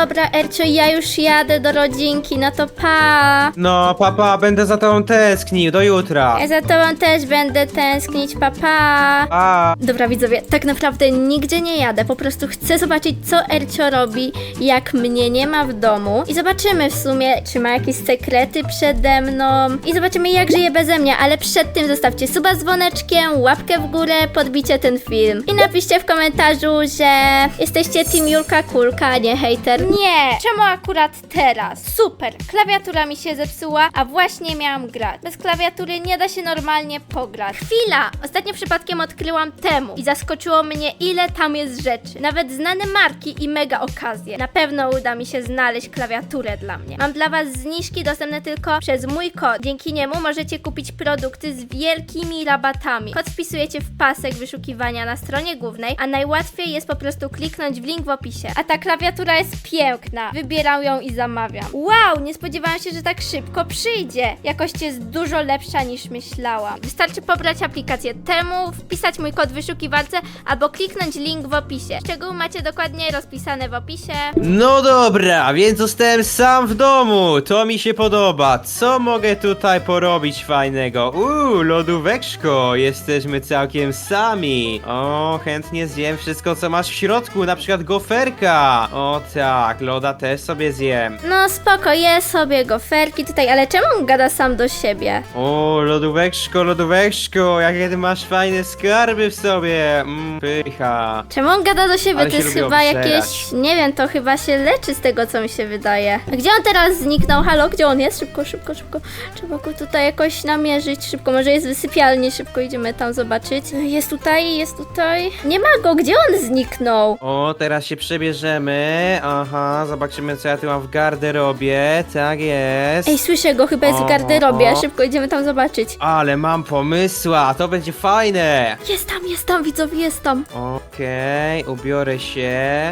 dobra, Ercio, ja już jadę do rodzinki, no to pa. No, papa, będę za tobą tęsknił, do jutra. Ja za tobą też będę tęsknić, pa pa. A, Dobra widzowie, tak naprawdę nigdzie nie jadę, po prostu chcę zobaczyć co Ercio robi, jak mnie nie ma w domu i zobaczymy w sumie, czy ma jakieś sekrety przede mną i zobaczymy jak żyje beze mnie, ale przed tym zostawcie suba z dzwoneczkiem, łapkę w górę, podbicie ten film i napiszcie w komentarzu, że jesteście team Julka Kulka, a nie hater. Nie! Czemu akurat teraz? Super! Klawiatura mi się zepsuła, a właśnie miałam grać. Bez klawiatury nie da się normalnie pograć. Chwila! Ostatnio przypadkiem odkryłam temu i zaskoczyło mnie ile tam jest rzeczy. Nawet znane marki i mega okazje. Na pewno uda mi się znaleźć klawiaturę dla mnie. Mam dla was zniżki dostępne tylko przez mój kod. Dzięki niemu możecie kupić produkty z wielkimi rabatami. Kod wpisujecie w pasek wyszukiwania na stronie głównej, a najłatwiej jest po prostu kliknąć w link w opisie. A ta klawiatura jest piękna. Wybieram ją i zamawiam. Wow, nie spodziewałam się, że tak szybko przyjdzie. Jakość jest dużo lepsza niż myślałam. Wystarczy pobrać aplikację temu, wpisać mój kod w wyszukiwarce albo kliknąć link w opisie. Szczegóły macie dokładnie rozpisane w opisie. no dobra, więc zostałem sam w domu. To mi się podoba. Co mogę tutaj porobić fajnego? Uuu, lodóweczko, jesteśmy całkiem sami. O, chętnie zjem wszystko, co masz w środku, na przykład goferka. O tak, loda też sobie zjem. No spoko, je sobie goferki tutaj, ale czemu on gada sam do siebie? O, lodóweczko, lodóweczko, jakie ty masz fajne skarby w sobie. Mm, pycha. Czemu on gada do siebie? Ale to się jest lubię chyba jakieś, nie wiem, to chyba się leczy z tego, co mi się wydaje. A gdzie on teraz zniknął? Halo, gdzie on jest? Szybko, szybko, szybko. Trzeba go tutaj jakoś namierzyć. Szybko, może jest wysypialnie, szybko idziemy tam zobaczyć. Jest tutaj, jest tutaj. Nie ma go, gdzie on zniknął? O, teraz się przebierzemy. Aha, zobaczymy co ja tu mam w garderobie. Tak jest. Ej, słyszę go, chyba jest w O, garderobie. o. Szybko idziemy tam zobaczyć. Ale mam pomysła, to będzie fajne. Jest tam, jest tam, widzowie, jest tam. Okej, ubiorę się.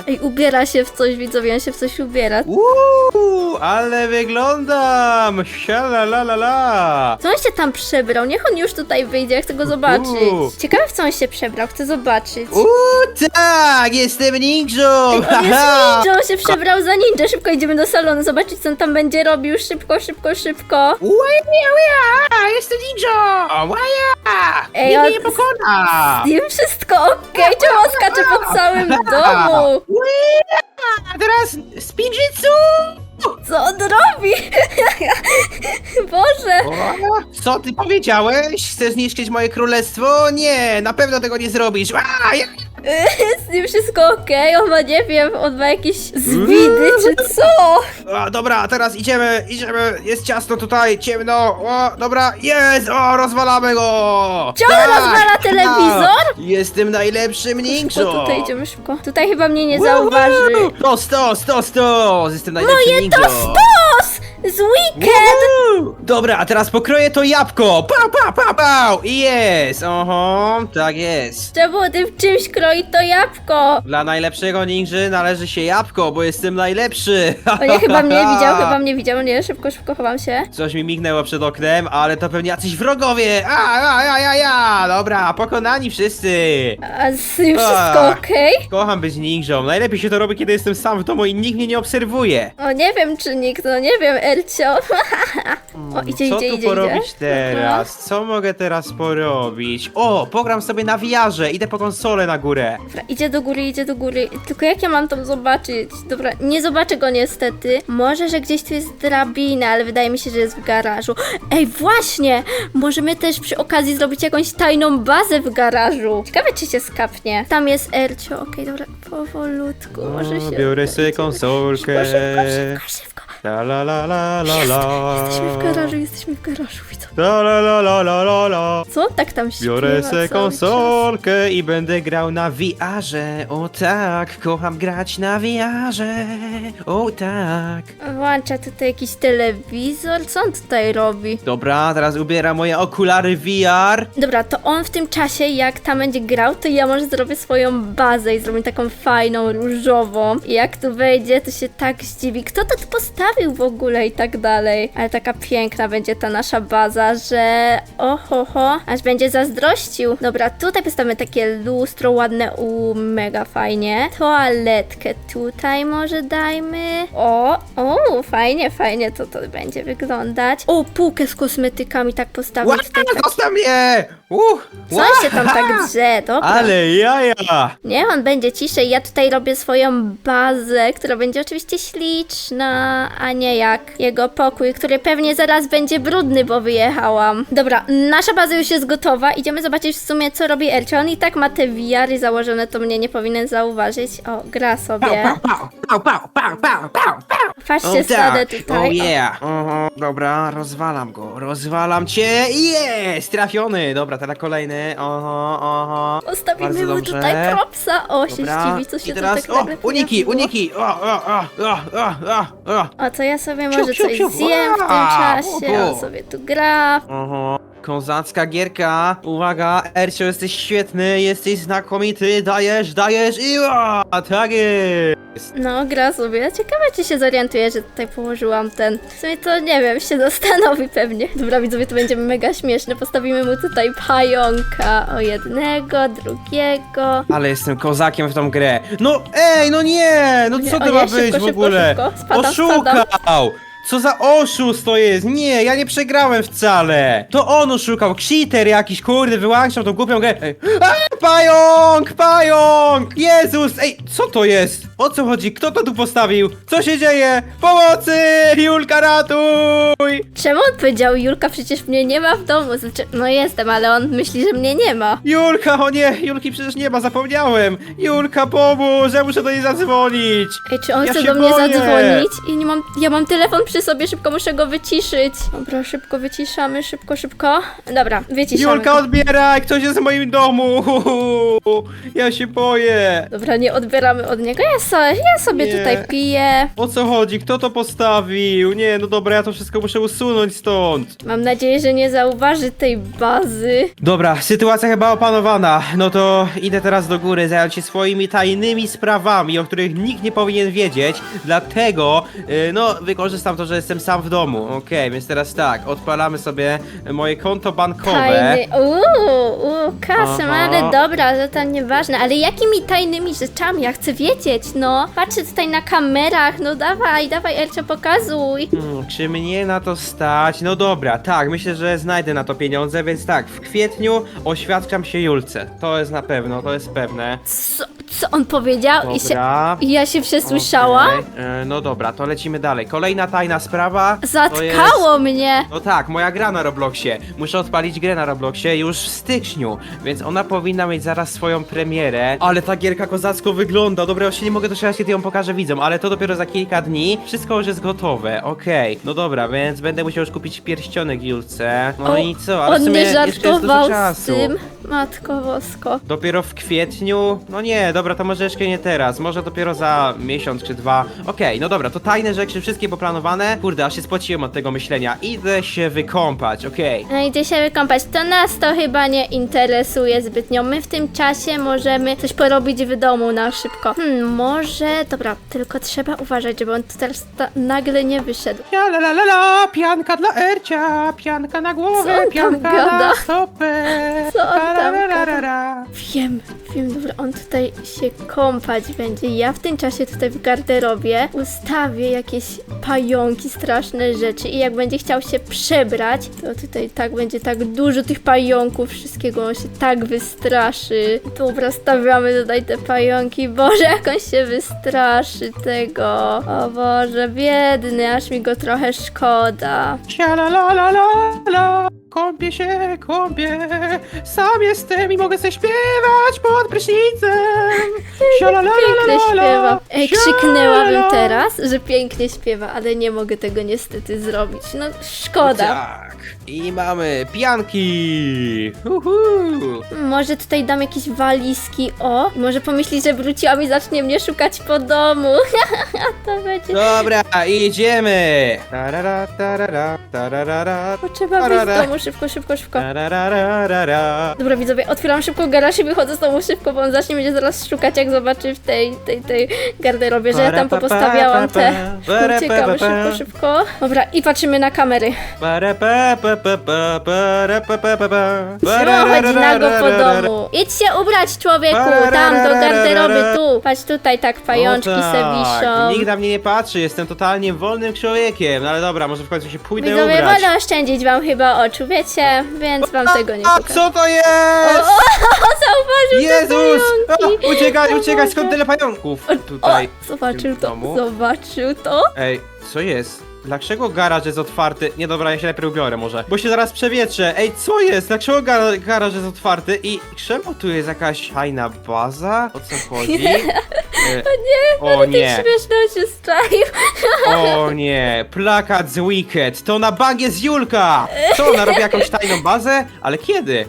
Ej, ubiera się w coś, widzowie, on się w coś ubiera. Uuu, ale wyglądam. Siala la la la. Co on się tam przebrał? Niech on już tutaj wyjdzie, ja chcę go zobaczyć. Ciekawe w co on się przebrał, chcę zobaczyć. Uuu, tak, jestem ninją. On jest ninja, on się przebrał za ninja. Szybko idziemy do salonu, zobaczyć co on tam będzie robił. Szybko, szybko, szybko. Łaja, łaja, jestem ninją. Łaja. Ej, Nikt on- mnie nie pokona. Z nim wszystko okej, czemu on skacze po całym domu? Łaja, teraz spinjitsu. Co on robi? Boże. Co ty powiedziałeś? Chcesz zniszczyć moje królestwo? Nie, na pewno tego nie zrobisz. A, ja... Z nim wszystko okej, on ma, nie wiem, on ma jakieś zwidy czy co? A, dobra, teraz idziemy, idziemy. Jest ciasno tutaj, ciemno. O, dobra, jest! O, rozwalamy go! Czy on rozwala telewizor? tak. Jestem najlepszym Szybko, ninją. tutaj idziemy szybko. Tutaj chyba mnie nie zauważy. To stos, to stos! Jestem najlepszym Moje ninją. to stos! Z weekend! Woohoo! Dobra, a teraz pokroję to jabłko. Pau, pau, pau, pau! I jest! Oho, tak jest. Czemu ty w czymś kroi to jabłko? Dla najlepszego ninży należy się jabłko, bo jestem najlepszy. O nie, chyba mnie widział, chyba mnie widział. Nie, szybko, szybko chowam się. Coś mi mignęło przed oknem, ale to pewnie jacyś wrogowie. A, a, ja, ja, ja. Dobra, pokonani wszyscy. A z nim wszystko okej? Kocham być ninją. Najlepiej się to robi, kiedy jestem sam w domu i nikt mnie nie obserwuje. O, nie wiem czy nikt, no nie wiem, Ercio. o, idzie, Co idzie, tu idzie, porobić idzie. teraz? Co mogę teraz porobić? O, pogram sobie na wiarze. Idę po konsolę na górę. Dobra, idzie do góry, idzie do góry. Tylko jak ja mam tam zobaczyć? Dobra, nie zobaczę go niestety. Może, że gdzieś tu jest drabina, ale wydaje mi się, że jest w garażu. Ej, właśnie! Możemy też przy okazji zrobić jakąś tajną bazę w garażu. Ciekawe, czy się skapnie. Tam jest Ercio. Okej, dobra, powolutku. Może się... biorę sobie konsolkę. Szybko, szybko, szybko, szybko. La la la la la la. Jesteśmy w garażu, jesteśmy w garażu, widzę. La la la la la la la. Co on tak tam śpiewa Biorę se cały konsolkę i będę grał na VR-ze. O tak, kocham grać na VR-ze. O tak. Włącza tutaj jakiś telewizor. Co on tutaj robi? Dobra, teraz ubieram moje okulary VR. Dobra, to on w tym czasie, jak tam będzie grał, to ja może zrobię swoją bazę i zrobię taką fajną, różową. I jak tu wejdzie, to się tak zdziwi. Kto to tu postawił? Postawił w ogóle i tak dalej. Ale taka piękna będzie ta nasza baza, że oho, ho, aż będzie zazdrościł. Dobra, tutaj postawimy takie lustro ładne, u mega fajnie. Toaletkę tutaj może dajmy. O, o, fajnie, fajnie to to będzie wyglądać. O, półkę z kosmetykami tak postawić. Tutaj tak- zostaw mnie! Uh, Co się tam tak drze? Dobra. Ale jaja! Niech on będzie ciszej. Ja tutaj robię swoją bazę, która będzie oczywiście śliczna, a nie jak jego pokój, który pewnie zaraz będzie brudny, bo wyjechałam. Dobra, nasza baza już jest gotowa. Idziemy zobaczyć w sumie, co robi Ercio. On i tak ma te wiary założone, to mnie nie powinien zauważyć. O, gra sobie. Pau, pau, pau, pau. Patrzcie, stadę tak. tutaj. Oh yeah. Aha, dobra, rozwalam go, rozwalam cię. Jest! Trafiony! Dobra, teraz kolejny. Aha, aha. Postawimy Bardzo mu dobrze. tutaj propsa. O, się Dobra. zdziwi, co się I tu teraz, tak o, nagle uniki, pojawiło. uniki! O, o, o, o, o, o, o. O, to ja sobie może coś zjem w tym Wow, czasie. o, On sobie tu gra. Kozacka gierka. Uwaga, Ercio, jesteś świetny, jesteś znakomity, dajesz, dajesz i o, tak jest. No, gra sobie. Ciekawe, czy się zorientuje, że tutaj położyłam ten. W sumie to nie wiem, się zastanowi pewnie. Dobra, widzowie, to będzie mega śmieszne. Postawimy mu tutaj pająka o jednego, drugiego. Ale jestem kozakiem w tą grę. No ej, no nie! No co to ma szybko, być w szybko, ogóle? szybko. Spadam, Oszukał! Co za oszust to jest? Nie, ja nie przegrałem wcale! To on oszukał, cheater jakiś, kurde, wyłączał tą głupią grę. Ej. A, pająk! Pająk! Jezus! Ej, co to jest? O co chodzi? Kto to tu postawił? Co się dzieje? Pomocy! Julka, ratuj! Czemu on powiedział, Julka przecież mnie nie ma w domu? Znaczy, no jestem, ale on myśli, że mnie nie ma. Julka, o nie! Julki przecież nie ma, zapomniałem! Julka, pomóż! Ja muszę do niej zadzwonić! Ej, czy on Ja chce się do mnie boję. zadzwonić? I nie mam, ja mam telefon przy sobie, szybko muszę go wyciszyć. Dobra, szybko wyciszamy, szybko, szybko. Dobra, wyciszamy. Julka, odbieraj! Ktoś jest w moim domu! Ja się boję! Dobra, nie odbieramy od niego. Ja, so, ja sobie Nie. tutaj piję. O co chodzi? Kto to postawił? Nie, no dobra, ja to wszystko muszę usunąć stąd. Mam nadzieję, że nie zauważy tej bazy. Dobra, sytuacja chyba opanowana. No to idę teraz do góry, zająć się swoimi tajnymi sprawami, o których nikt nie powinien wiedzieć. Dlatego, yy, no, wykorzystam to, że jestem sam w domu. Okej, więc teraz tak, odpalamy sobie moje konto bankowe. Tajny. Uuu, uuu, kasę, Aha. ale dobra, że to nieważne. Ale jakimi tajnymi rzeczami? Ja chcę wiedzieć, no. Patrzę tutaj na kamerach, no dawaj, dawaj, Elcio, pokazuj. Hmm, czy mnie na to stać? No dobra, tak, myślę, że znajdę na to pieniądze, więc tak, w kwietniu oświadczam się Julce. To jest na pewno, to jest pewne. Co, co on powiedział? I, się, Dobra. I ja się przesłyszałam? Okej, e, no dobra, to lecimy dalej. Kolejna tajna sprawa. to Zatkało mnie. No tak, moja gra na Robloxie. Muszę odpalić grę na Robloxie już w styczniu, więc ona powinna mieć zaraz swoją premierę. Ale ta gierka kozacko wygląda. Dobra, już się nie mogę doczekać, kiedy ją pokażę widzom, ale to dopiero za kilka dni. Wszystko już jest gotowe, okej. No dobra, więc będę musiał już kupić pierścionek Julce. No O, i co, ale w On sumie nie jeszcze jest dużo żartował z czasu. tym. Matko wosko. Dopiero w kwietniu? No nie, dobra, to może jeszcze nie teraz, może dopiero za miesiąc czy dwa. Okej, no dobra, to tajne rzeczy, wszystkie poplanowane. Kurde, aż się spociłem od tego myślenia. Idę się wykąpać, okej. No idzie się wykąpać. To nas to chyba nie interesuje zbytnio. My w tym czasie możemy coś porobić w domu na szybko. Hmm, może... Dobra, tylko trzeba uważać, żeby on teraz ta, nagle nie wyszedł. Ja la la la la, pianka dla Ercia, pianka na Co głowę, on tam pianka gada? na stopę. Co on tam Tarararara. Wiem, wiem, dobra, on tutaj się kąpać będzie. Ja w tym czasie tutaj w garderobie ustawię jakieś pająki, straszne rzeczy i jak będzie chciał się przebrać, to tutaj tak będzie tak dużo tych pająków, wszystkiego on się tak wystraszy. Dobra, stawiamy tutaj te pająki. Boże, jak on się wystraszy tego. O Boże, biedny, aż mi go trochę szkoda. La la la la la, kąpię się, kąpię, sam jestem i mogę sobie śpiewać pod prysznicem. Pięknie śpiewa. Ej, krzyknęłabym teraz, że pięknie śpiewa, ale nie mogę tego niestety zrobić. No, szkoda. Tak. I mamy pianki. Uhu. Może tutaj dam jakieś walizki, o. Może pomyśli, że wróciłam i zacznie mnie szukać po domu. to będzie. Dobra, idziemy! Tarara, tarara, tarara, Bo trzeba wyjść z tarara, domu szybko, szybko, szybko. tarararara. Dobra widzowie, otwieram szybko garaż i wychodzę z domu szybko, bo on zacznie mnie zaraz szukać, jak zobaczy w tej, tej, tej garderobie, że ja tam popostawiałam te... Uciekamy szybko, szybko. Dobra, i patrzymy na kamery. Chodzi nago po domu. Idź się ubrać, człowieku, tam do garderoby, tu. Patrz tutaj, tak pajączki O se tak, wiszą. Nikt na mnie nie patrzy, jestem totalnie wolnym człowiekiem. No ale dobra, może w końcu się pójdę Widzowie, ubrać. wolę oszczędzić wam chyba oczu, wiecie? Więc wam tego nie A pokażę. co to jest? O, zauważył te Jezus! A, pająki. uciekaj, O uciekaj, skąd tyle pająków? O, Tutaj. zobaczył to, domu. zobaczył to. Ej, co jest? Dlaczego garaż jest otwarty? Nie dobra, ja się lepiej ubiorę może. Bo się zaraz przewietrzę. Ej, co jest? Dlaczego gar garaż jest otwarty? I czemu tu jest jakaś fajna baza? O co chodzi? E, o Tak nie. śmieszne się strzaił. O nie. Plakat z Wicked. To na bank jest Julka! Co, ona robi jakąś tajną bazę? Ale kiedy?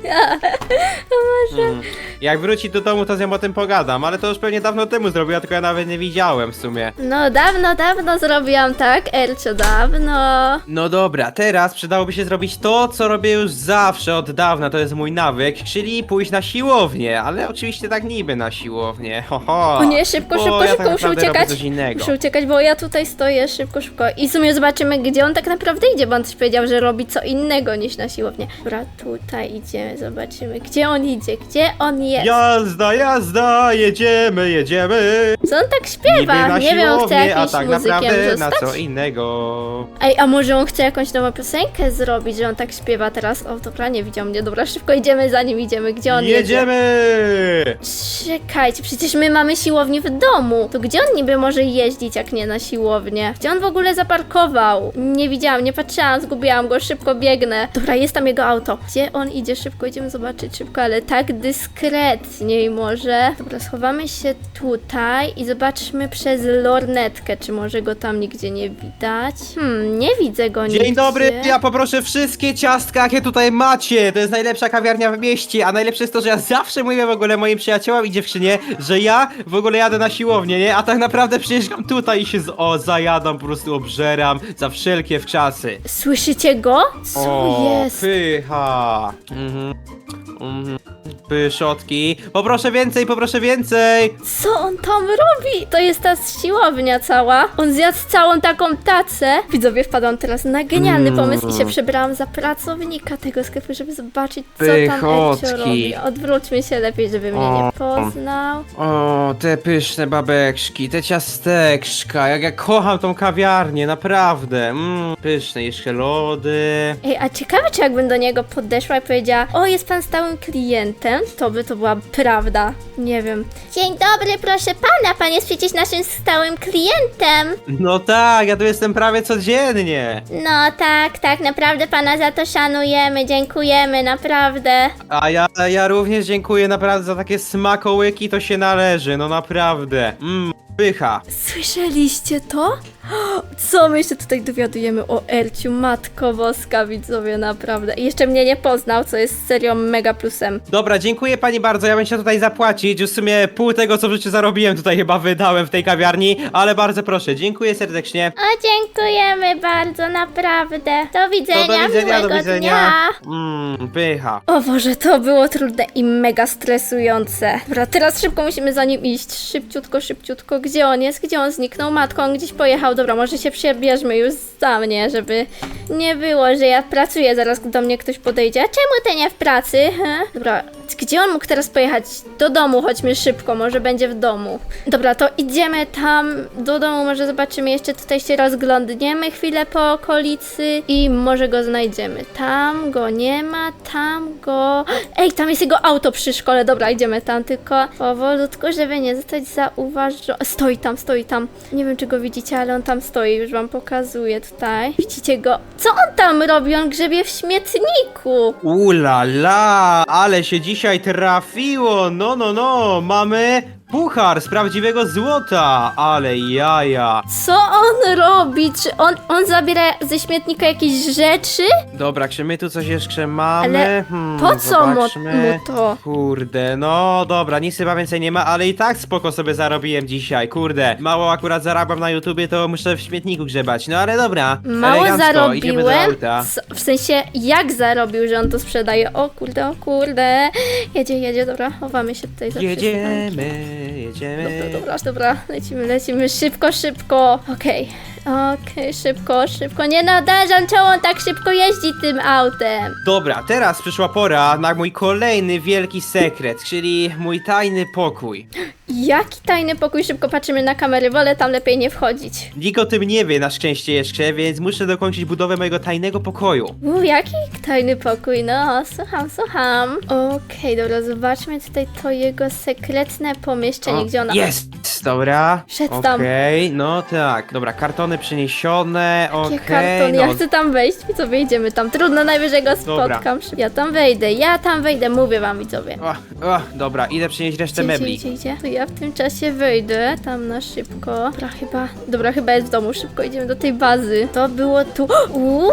Hmm. Jak wróci do domu, to z nią o tym pogadam, ale to już pewnie dawno temu zrobiła, tylko ja nawet nie widziałem w sumie. No, dawno, dawno zrobiłam tak, Elcio, dawno. No dobra, teraz przydałoby się zrobić to, co robię już zawsze od dawna, to jest mój nawyk, czyli pójść na siłownię, ale oczywiście tak niby na siłownię, ho, ho. O nie, szybko, Bo szybko, ja szybko, tak muszę naprawdę robię uciekać. coś innego. Muszę uciekać, bo ja tutaj stoję szybko, szybko. I w sumie zobaczymy, gdzie on tak naprawdę idzie, bo on coś powiedział, że robi co innego niż na siłownię. Dobra, tutaj idziemy, zobaczymy, gdzie on idzie, gdzie on jest. Jazda, jazda, jedziemy, jedziemy. Co on tak Niby śpiewa? na Nie wiem, on chce siłownię, a jakimś tak muzykiem naprawdę na zostać? co innego. Ej, a może on chce jakąś nową piosenkę zrobić, że on tak śpiewa teraz? O, dobra, nie widział mnie. Dobra, szybko idziemy za nim, idziemy. Gdzie on jedzie? Jedziemy! Czekajcie, przecież my mamy siłownię w domu. To gdzie on niby może jeździć, jak nie na siłownię? Gdzie on w ogóle zaparkował? Nie widziałam, nie patrzyłam, zgubiłam go, szybko biegnę. Dobra, jest tam jego auto. Gdzie on idzie? Szybko idziemy zobaczyć, szybko, ale tak dyskretniej może. Dobra, schowamy się tutaj i zobaczmy przez lornetkę, czy może go tam nigdzie nie widać. Hmm, nie widzę go nigdzie. Dzień dobry, ja poproszę wszystkie ciastka, jakie tutaj macie. To jest najlepsza kawiarnia w mieście, a najlepsze jest to, że ja zawsze mówię w ogóle moim przyjaciołom i dziewczynie, że ja w ogóle jadę na siłownię, nie? A tak naprawdę przyjeżdżam tutaj i się z, o, zajadam, po prostu obżeram za wszelkie wczasy. Słyszycie go? Co o, jest? pycha. Mhm. Mhm. Pyszotki. Poproszę więcej, poproszę więcej. Co on tam robi? To jest ta siłownia cała. On zjadł całą taką tacę. Widzowie, wpadłam teraz na genialny Mm. pomysł i się przebrałam za pracownika tego sklepu, żeby zobaczyć, co tam Pychotki. Elcio robi. Odwróćmy się lepiej, żeby mnie O. nie poznał. O, te pyszne babeczki, te ciasteczka, jak ja kocham tą kawiarnię, naprawdę. Mmm, pyszne, jeszcze lody. Ej, a ciekawe, czy jakbym do niego podeszła i powiedziała, o, jest pan stałym klientem, to by to była prawda. Nie wiem. Dzień dobry, proszę pana, pan jest przecież naszym stałym klientem. No tak, ja tu jestem prawie codziennie. No tak, tak, naprawdę pana za to szanujemy, dziękujemy, naprawdę. A ja, ja również dziękuję naprawdę za takie smakołyki, to się należy, no naprawdę. Mmm, pycha. Słyszeliście to? Co my się tutaj dowiadujemy o Erciu, matko boska, widzowie, naprawdę. I jeszcze mnie nie poznał, co jest serio mega plusem. Dobra, dziękuję pani bardzo, ja bym chciał tutaj zapłacić. Już w sumie pół tego, co w życiu zarobiłem, tutaj chyba wydałem w tej kawiarni, ale bardzo proszę, dziękuję serdecznie. O, dziękujemy bardzo, naprawdę. Do widzenia, do widzenia, do miłego widzenia. dnia. Mmm, pycha. O Boże, to było trudne i mega stresujące. Dobra, teraz szybko musimy za nim iść. Szybciutko, szybciutko. Gdzie on jest? Gdzie on zniknął? Matko, on gdzieś pojechał. Dobra, może się przebierzmy już za mnie, żeby nie było, że ja pracuję, zaraz do mnie ktoś podejdzie. A czemu ty nie w pracy? He? Dobra, gdzie on mógł teraz pojechać? Do domu, chodźmy szybko, może będzie w domu. Dobra, to idziemy tam do domu, może zobaczymy jeszcze tutaj się rozglądniemy chwilę po okolicy i może go znajdziemy. Tam go nie ma, tam go... Ej, tam jest jego auto przy szkole, dobra, idziemy tam, tylko powolutku, żeby nie zostać zauważony. Stoi tam, stoi tam. Nie wiem, czy go widzicie, ale on tam stoi, już wam pokazuję tutaj. Widzicie go? Co on tam robi? On grzebie w śmietniku. Ula la, ale się dzisiaj trafiło, no no no, mamy puchar z prawdziwego złota, ale jaja. Co on robi? Czy on, on zabiera ze śmietnika jakieś rzeczy? Dobra, czy my tu coś jeszcze mamy? Ale Hmm, po co mu, zobaczmy. mu to? Kurde, no dobra, nic chyba więcej nie ma, ale i tak spoko sobie zarobiłem dzisiaj, kurde. Mało akurat zarabiam na YouTubie, to muszę w śmietniku grzebać, no ale dobra. Mało elegancko, idziemy do zarobiłem. auta. Co- W sensie, jak zarobił, że on to sprzedaje? O kurde, o kurde. Jedzie, jedzie, dobra, chowamy się tutaj za przystankiem. Jedziemy, jedziemy. Dobra, dobra, dobra, lecimy, lecimy, szybko, szybko. Okej, okej, szybko, szybko. Nie nadarzam, czemu on tak szybko jeździ tym autem? Dobra, teraz przyszła pora na mój kolejny wielki sekret, czyli mój tajny pokój. Jaki tajny pokój, szybko patrzymy na kamery, wolę tam lepiej nie wchodzić. Nikt o tym nie wie na szczęście jeszcze, więc muszę dokończyć budowę mojego tajnego pokoju. Uuu, jaki tajny pokój, no, słucham, słucham. Okej, dobra, zobaczmy tutaj to jego sekretne pomieszczenie, O, gdzie ona... Jest, dobra. Szedł tam. Okej, no tak. Dobra, kartony przeniesione, okej. Jakie kartony, no. ja chcę tam wejść, co wyjdziemy tam, trudno, najwyżej go Dobra. spotkam. Ja tam wejdę, ja tam wejdę, mówię wam widzowie. O, o, dobra, idę przynieść resztę Gdzie, mebli. Gdzie, gdzie, gdzie? Ja w tym czasie wyjdę tam na szybko. Dobra, chyba, dobra, chyba jest w domu. Szybko idziemy do tej bazy. To było tu. Uuu,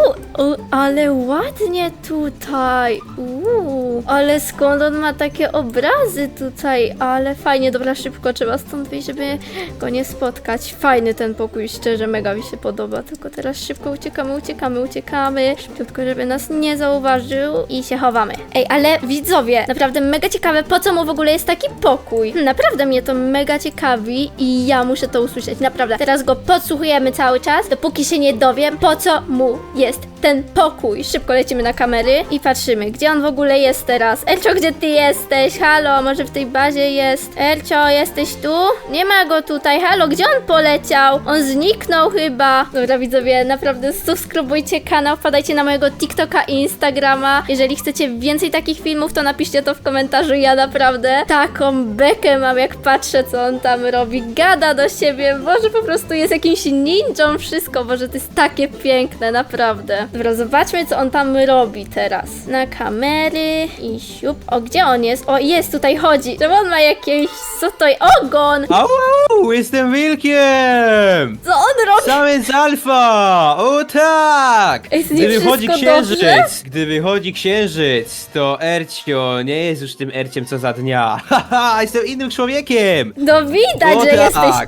ale ładnie tutaj. Uuu, ale skąd on ma takie obrazy tutaj? Ale fajnie, dobra, szybko trzeba stąd wyjść, żeby go nie spotkać. Fajny ten pokój, szczerze, mega mi się podoba. Tylko teraz szybko uciekamy, uciekamy, uciekamy. Szybciutko, żeby nas nie zauważył i się chowamy. Ej, ale widzowie, naprawdę mega ciekawe, po co mu w ogóle jest taki pokój. Naprawdę mnie to mega ciekawi i ja muszę to usłyszeć, naprawdę. Teraz go podsłuchujemy cały czas, dopóki się nie dowiem, po co mu jest ten pokój. Szybko lecimy na kamery i patrzymy, gdzie on w ogóle jest teraz. Elcio, gdzie ty jesteś? Halo, może w tej bazie jest? Elcio, jesteś tu? Nie ma go tutaj. Halo, gdzie on poleciał? On zniknął chyba. Dobra, widzowie, naprawdę subskrybujcie kanał, wpadajcie na mojego TikToka i Instagrama. Jeżeli chcecie więcej takich filmów, to napiszcie to w komentarzu. Ja naprawdę taką bekę mam, jak patrzę, co on tam robi. Gada do siebie, może po prostu jest jakimś ninją wszystko, może to jest takie piękne, naprawdę. Dobra, zobaczmy, co on tam robi teraz. Na kamery i siup. O, gdzie on jest? O, jest, tutaj chodzi. Czemu on ma jakieś, co to, ogon? Au, jestem wilkiem! Co on robi? Samiec alfa! O tak! Ej, z nim Gdy wychodzi wszystko księżyc, dobrze? gdy wychodzi księżyc, to Ercio nie jest już tym Erciem co za dnia. Haha, jestem innym człowiekiem! No widać, O, że tak.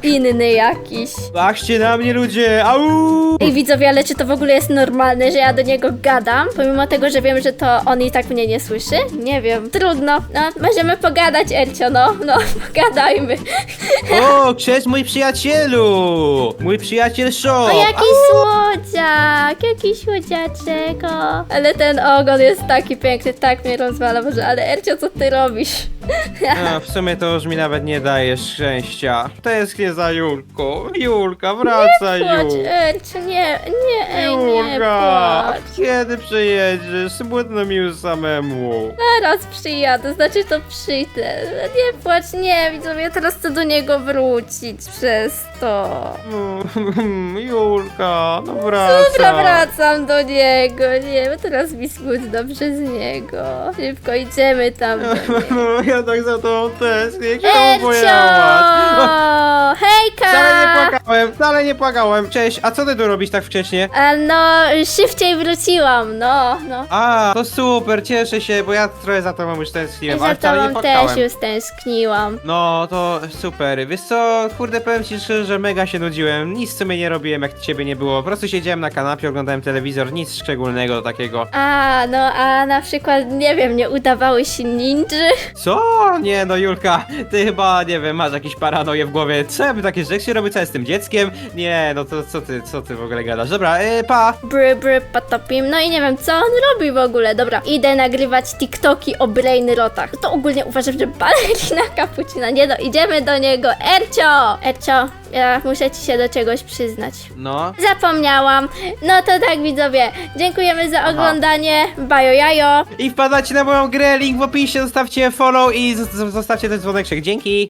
jesteś inny jakiś. Patrzcie na mnie ludzie! Au! Ej, widzowie, ale czy to w ogóle jest normalne, że ja do niego gadam? Pomimo tego, że wiem, że to on i tak mnie nie słyszy? Nie wiem. Trudno. No, możemy pogadać, Ercio, no. No, pogadajmy. O, cześć mój przyjacielu! Mój przyjaciel Shop! O, jaki słodziak, jaki słodziaczek, o. Ale ten ogon jest taki piękny, tak mnie rozwala, Boże, ale Ercio, co ty robisz? A, w sumie to już mi nawet nie daje szczęścia. Tęsknię za Julką. Julka, wracaj Płacz, już. Ercio, nie, nie, ej, nie Julka, płacz. kiedy przyjedziesz? Smutno mi już samemu. Zaraz przyjadę, znaczy to przyjdę. Nie płacz, nie, widzowie, teraz chcę do niego wrócić przez to. Mm, Julka, no wracaj. Dobra, wracam do niego, nie, bo teraz mi smutno przez niego. Szybko idziemy tam. do niego. Ja tak za tobą tęsknię, chciałam pojechać. Ercio! Hejka! Wcale nie płakałem, wcale nie płakałem. Cześć, a co ty tu robisz tak wcześnie? A no, szybciej wróciłam, no, no. A, to super, cieszę się, bo ja trochę za tobą już tęskniłem, ale Za wcale nie tobą płakałem. też już tęskniłam. No, to super. Wiesz co, kurde, powiem ci szczerze, że mega się nudziłem. Nic w sumie nie robiłem, jak ciebie nie było. Po prostu siedziałem na kanapie, oglądałem telewizor, nic szczególnego takiego. A, no, a na przykład, nie wiem, nie udawały się ninja? Co? Nie no, Julka, ty chyba, nie wiem, masz jakieś paranoje w głowie. Co ja by takie rzeczy robił, co ja z tym dzieckiem? Nie, no to co ty, co ty w ogóle gadasz? Dobra, yy, pa! Bry, bry, patopim. No i nie wiem, co on robi w ogóle. Dobra, idę nagrywać TikToki o brain rotach. To ogólnie uważam, że balerina kapucina. Nie no, idziemy do niego. Ercio! Ercio, ja muszę ci się do czegoś przyznać. No. Zapomniałam. No to tak, widzowie. Dziękujemy za oglądanie. Bajo jajo. I wpadajcie na moją grę, link w opisie, zostawcie follow i z- z- zostawcie ten dzwoneczek. Dzięki!